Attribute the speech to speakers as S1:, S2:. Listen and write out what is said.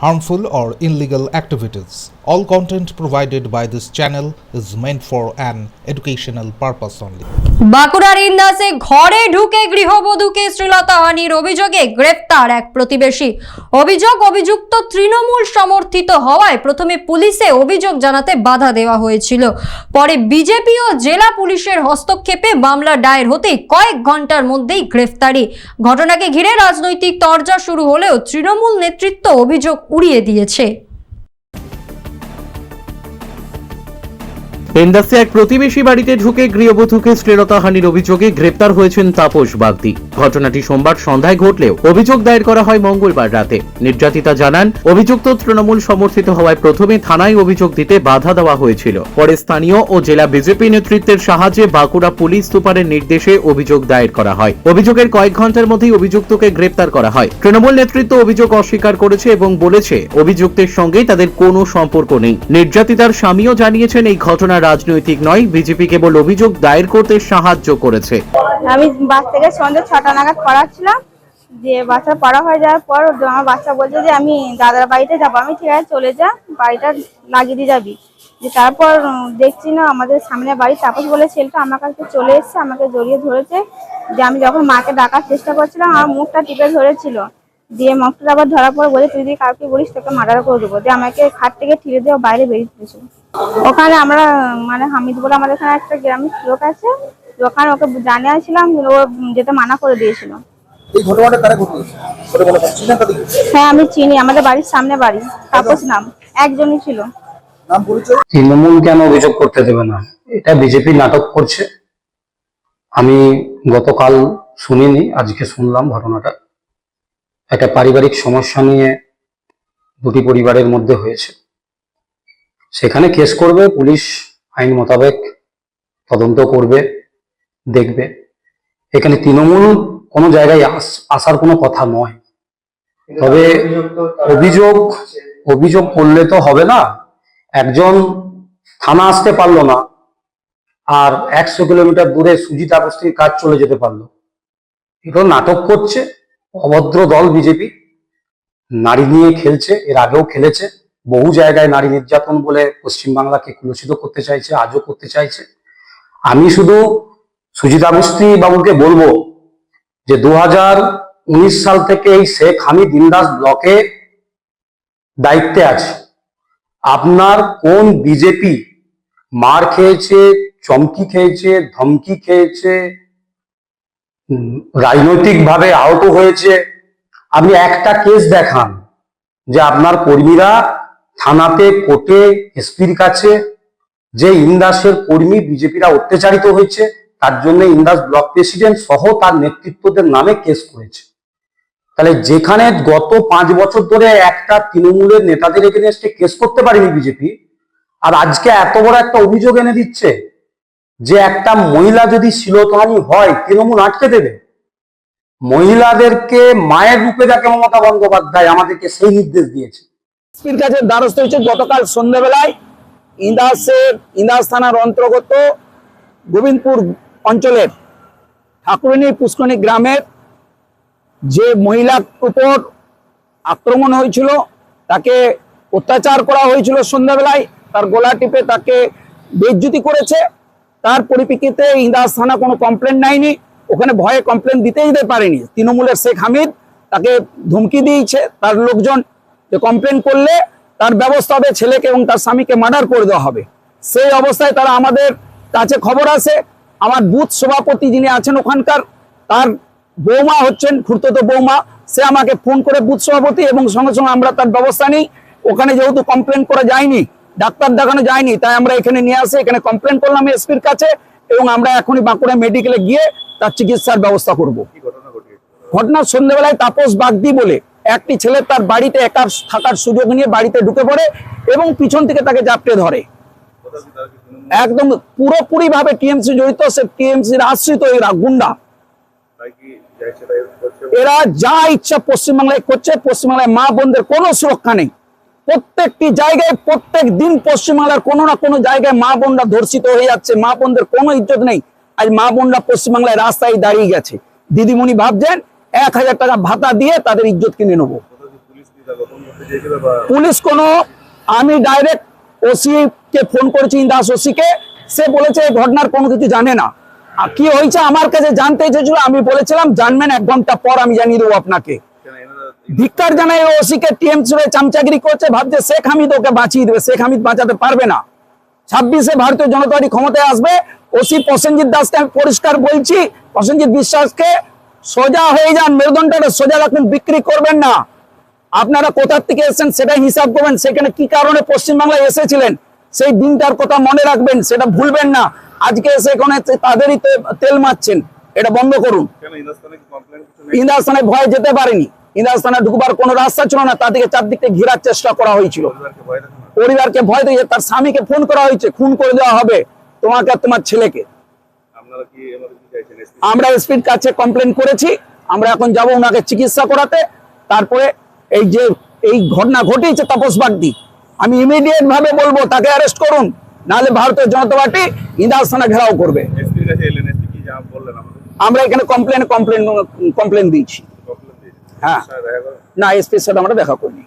S1: harmful, or illegal activities. All content provided by this channel is meant for an educational purpose only.
S2: বাঁকুড়ার ইন্দাসে ঘরে ঢুকে গৃহবধূকে শ্লীলতাহানির অভিযোগে গ্রেফতার এক প্রতিবেশী অভিযোগ অভিযুক্ত তৃণমূল সমর্থিত হওয়ায় প্রথমে পুলিশে অভিযোগ জানাতে বাধা দেওয়া হয়েছিল পরে বিজেপি ও জেলা পুলিশের হস্তক্ষেপে মামলা দায়ের হতেই কয়েক ঘণ্টার মধ্যেই গ্রেফতারি ঘটনাকে ঘিরে রাজনৈতিক তরজা শুরু হলেও তৃণমূল নেতৃত্ব অভিযোগ উড়িয়ে দিয়েছে।
S3: এন্দাসে এক প্রতিবেশী বাড়িতে ঢুকে গৃহবধূকে শ্লীলতাহানির অভিযোগে গ্রেপ্তার হয়েছেন তাপস বাগদি। ঘটনাটি সোমবার সন্ধ্যায় ঘটলেও অভিযোগ দায়ের করা হয় মঙ্গলবার রাতে। নির্যাতিতা জানান, অভিযুক্ত তৃণমূল সমর্থিত হওয়ায় প্রথমে থানায় অভিযোগ দিতে বাধা দেওয়া হয়েছিল। পরে স্থানীয় ও জেলা বিজেপি নেতৃত্বের সাহায্যে বাঁকুড়া পুলিশ সুপারের নির্দেশে অভিযোগ দায়ের করা হয়। অভিযোগের কয়েক ঘণ্টার মধ্যেই অভিযুক্তকে গ্রেপ্তার করা হয়। তৃণমূল নেতৃত্ব অভিযোগ অস্বীকার করেছে এবং বলেছে, অভিযুক্তের সঙ্গে তাদের কোনো সম্পর্ক নেই। নির্যাতিতার স্বামীও জানিয়েছেন, এই ঘটনা রাজনৈতিক নয়, বিজেপি কেবল অভিযোগ দায়ের করতে সাহায্য করেছে।
S4: আমি বাস থেকে সন্ধ্যে ছটা নাগাদ পড়াচ্ছিলাম, যে বাচ্চা পড়া হয়ে যাওয়ার পর আমার বাচ্চা বলছে যে আমি দাদার বাড়িতে যাব। আমি ঠিক আছে, চলে যা, বাড়িটা লাগিয়ে দিয়ে যাবি। যে তারপর দেখছি না, আমাদের সামনে বাড়ি তাপস বলে ছেলেটা আমার কাছে চলে এসেছে, আমাকে জড়িয়ে ধরেছে। যে আমি যখন মাকে ডাকার চেষ্টা করছিলাম, আমার মুখটা টিপে ধরেছিল। দিয়ে মুখটা আবার ধরার পর বলে, তুই যদি কাউকে বলিস, তোকে মার্ডার করে দেবো। দিয়ে আমাকে খাট থেকে ঠিরে দিয়ে বাইরে বেরিয়ে দিয়েছিল ওখানে আমরা মানে হামিদ বলে আমাদের এখানে একটা গ্রামের লোক আছে। ওখানে ওকে জানিয়েছিলাম ও যেতে মানা করে দিয়েছিল।
S5: এই ঘটনাটা কারা
S4: হ্যাঁ আমি চিনি। আমাদের বাড়ির সামনে বাড়ি। তাপস নাম। একজনই ছিল।
S6: তৃণমূল কেন অভিযোগ করতে দেবে না? এটা বিজেপি নাটক করছে। আমি গতকাল শুনিনি আজকে শুনলাম ঘটনাটা। একটা পারিবারিক সমস্যা নিয়ে দুটি পরিবারের মধ্যে হয়েছে। সেখানে কেস করবে, পুলিশ আইন মোতাবেক তদন্ত করবে, দেখবে। এখানে তৃণমূল কোনো জায়গায় আস- আসার কোনো কথা নয়। তবে অভিযোগ অভিযোগ করলে তো হবে না। একজন থানা আসতে পারল না, আর একশো কিলোমিটার দূরে সুজিত আগস্তির কাজ চলে যেতে পারল। এগুলো নাটক করছে, অভদ্র দল বিজেপি। নারী নিয়ে খেলছে, এর আগেও খেলেছে। বহু জায়গায় নারী নির্যাতন বলে পশ্চিমবাংলাকে কুলসিত করতে চাইছে, আজও করতে চাইছে। আমি শুধু সুজিত আগস্তি বাবুকে বলব যে দু সাল থেকে এই শেখ হামিদ ইন্দাস ব্লকে দায়িত্বে আছে। আপনার কোন বিজেপি মার খেয়েছে, চমকি খেয়েছে, ধমকি খেয়েছে রাজনৈতিক ভাবে আহত হয়েছে? আপনি একটা কেস দেখান যে আপনার কর্মীরা থানাতে কোর্টে এসপির কাছে যে ইন্দাসের কর্মী বিজেপিরা অত্যাচারিত হয়েছে, তার জন্য ইন্দাস ব্লক প্রেসিডেন্ট সহ তার নেতৃত্বদের নামে কেস করেছে। তাহলে যেখানে গত পাঁচ বছর ধরে একটা তৃণমূলের নেতাদের এগেনস্টে কেস করতে পারেনি বিজেপি, আর আজকে এত বড় একটা অভিযোগ এনে দিচ্ছে যে একটা মহিলা যদি শিলতহানি হয়, তৃণমূল আটকে দেবে। মহিলাদেরকে মায়ের রূপে দেখে মমতা বন্দ্যোপাধ্যায় আমাদেরকে সেই নির্দেশ দিয়েছে।
S7: এসপির কাছে দ্বারস্থ হয়েছে। গতকাল সন্ধ্যাবেলায় ইন্দাসের, ইন্দাস থানার অন্তর্গত গোবিন্দপুর অঞ্চলের ঠাকুরিনী পুষ্করণী গ্রামের যে মহিলার উপর আক্রমণ হয়েছিল, তাকে অত্যাচার করা হয়েছিল সন্ধ্যাবেলায়, তার গলা টিপে তাকে বেজ্জুতি করেছে। তার পরিপ্রেক্ষিতে ইন্দাস থানা কোনো কমপ্লেন নেয়নি, ওখানে ভয়ে কমপ্লেন দিতে দিতে পারেনি। তৃণমূলের শেখ হামিদ তাকে ধমকি দিয়েছে, তার লোকজন যে কমপ্লেন করলে তার ব্যবস্থা হবে, ছেলেকে এবং তার স্বামীকে মার্ডার করে দেওয়া হবে। সেই অবস্থায় তারা আমাদের কাছে খবর আছে। আমার বুথ সভাপতি যিনি আছেন ওখানকার, তার বৌমা হচ্ছেন খুঁড়তো বৌমা। সে আমাকে ফোন করে বুথ সভাপতি এবং সঙ্গে সঙ্গে আমরা তার ব্যবস্থা নিই। ওখানে যেহেতু কমপ্লেন করা যায়নি, ডাক্তার দেখানো যায়নি, তাই আমরা এখানে নিয়ে আসি, এখানে কমপ্লেন করলাম এসপির কাছে এবং আমরা এখনই বাঁকুড়া মেডিকেলে গিয়ে তার চিকিৎসার ব্যবস্থা করব। ঘটনা সন্ধ্যেবেলায় তাপস বাগদি বলে একটি ছেলে তার বাড়িতে একার থাকার সুযোগ নিয়ে বাড়িতে ঢুকে পড়ে এবং পিছন থেকে তাকে জাপটে ধরে। একদম পুরোপুরি ভাবে টিএমসি জড়িত, সে টিএমসির আশ্রিত এরা, গুন্ডা। এরা যা ইচ্ছা পশ্চিমবাংলায় করছে, পশ্চিমবাংলায় মা বোনদের কোনো সুরক্ষা নেই। প্রত্যেকটি জায়গায়, প্রত্যেক দিন পশ্চিমবাংলার কোনো না কোনো জায়গায় মা বোনরা ধর্ষিত হয়ে যাচ্ছে, মা বোনদের কোনো ইজ্জত নেই। আজ মা বোনরা পশ্চিমবাংলায় রাস্তায় দাঁড়িয়ে গেছে। দিদিমণি ভাবছেন এক হাজার টাকা ভাতা দিয়ে তাদের ইজ্জত কিনে নেব। পুলিশ কোনো, আমি ডাইরেক্ট ওসি কে ফোন করেছি, ইন্দাস ওসি কে সে বলেছে এই ঘটনার কোনো কিছু জানে না। কি হয়েছে আমার কাছে জানতে চেয়েছিল, আমি বলেছিলাম, জানবেন, এক ঘণ্টা পর আমি জানিয়ে দেবো আপনাকে। ধিক্কার জানাই ওসি কে টিএমসি চামচাগিরি করছে, ভাবছে শেখ হামিদ ওকে বাঁচিয়ে দেবে, শেখ হামিদ বাঁচাতে পারবে না। ছাব্বিশে ভারতীয় জনতা পার্টি ক্ষমতায় আসবে, ওসি প্রসেনজিৎ দাসকে আমি পরিষ্কার বলছি, প্রসেনজিৎ বিশ্বাসকে সোজা হয়ে যান মেরুদণ্ডটা সোজা রাখুন বিক্রি করবেন না। আপনারা কোথা থেকে এসেছেন সেটা হিসাব করবেন সেখানে কি কারণে পশ্চিমবাংলায় এসেছিলেন সেই দিনটার কথা মনে রাখবেন সেটা ভুলবেন না। আজকে এসে এখানে তাদেরই তেল মারছেন এটা বন্ধ করুন। ইন্দাস্তানে ভয় যেতে পারেনি। ইন্দাস্তানে ঢুকবার কোনো রাস্তা ছিল না তাদেরকে চারদিক থেকে ঘেরার চেষ্টা করা হয়েছিল। পরিবারকে ভয় দিয়ে তার স্বামীকে ফোন করা হয়েছে খুন করে দেওয়া হবে তোমাকে আর তোমার ছেলেকে। আমরা এসপির কাছে কমপ্লেন করেছি আমরা এখন যাব ওনাকে চিকিৎসা করাতে। তারপরে এই যে এই ঘটনা ঘটেছে তাপস বাগদি আমি ইমিডিয়েট ভাবে বলব তাকে অ্যারেস্ট করুন নাহলে ভারতীয় জনতা পার্টি ইন্দাস থানা ঘেরাও করবে। আমরা এখানে কমপ্লেন কমপ্লেন কমপ্লেন দিয়েছি। হ্যাঁ। না এসপির সাথে আমরা দেখা করি